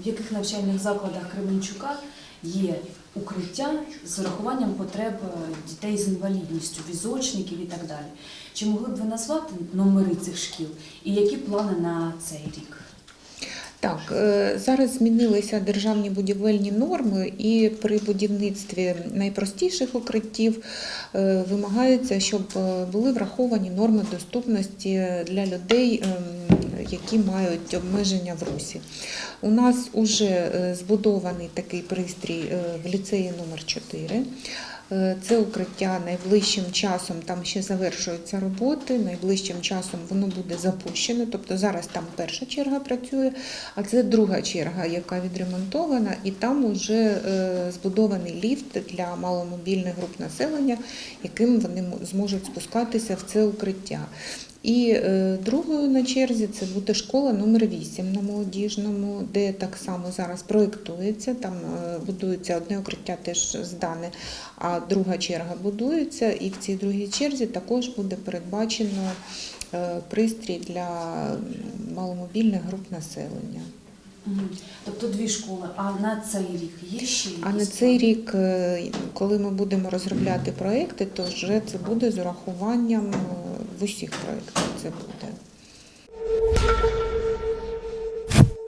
в яких навчальних закладах Кременчука є укриття з урахуванням потреб е, дітей з інвалідністю, візочників і так далі. Чи могли б ви назвати номери цих шкіл і які плани на цей рік? Так, е, зараз змінилися державні будівельні норми, і при будівництві найпростіших укриттів е, вимагається, щоб були враховані норми доступності для людей, ем, які мають обмеження в русі. У нас вже збудований такий пристрій е, в ліцеї номер 4. Це укриття найближчим часом, там ще завершуються роботи, найближчим часом воно буде запущено. Тобто зараз там перша черга працює, а це друга черга, яка відремонтована, і там вже е, збудований ліфт для маломобільних груп населення, яким вони зможуть спускатися в це укриття. І е, другою на черзі це буде школа номер 8 на молодіжному, де так само зараз проєктується. Там е, будується одне укриття теж здане, а друга черга будується. І в цій другій черзі також буде передбачено е, пристрій для маломобільних груп населення. Тобто дві школи, а на цей рік є ще А на цей рік, е, коли ми будемо розробляти проекти, то вже це буде з урахуванням е, в усіх проєктах. Це буде.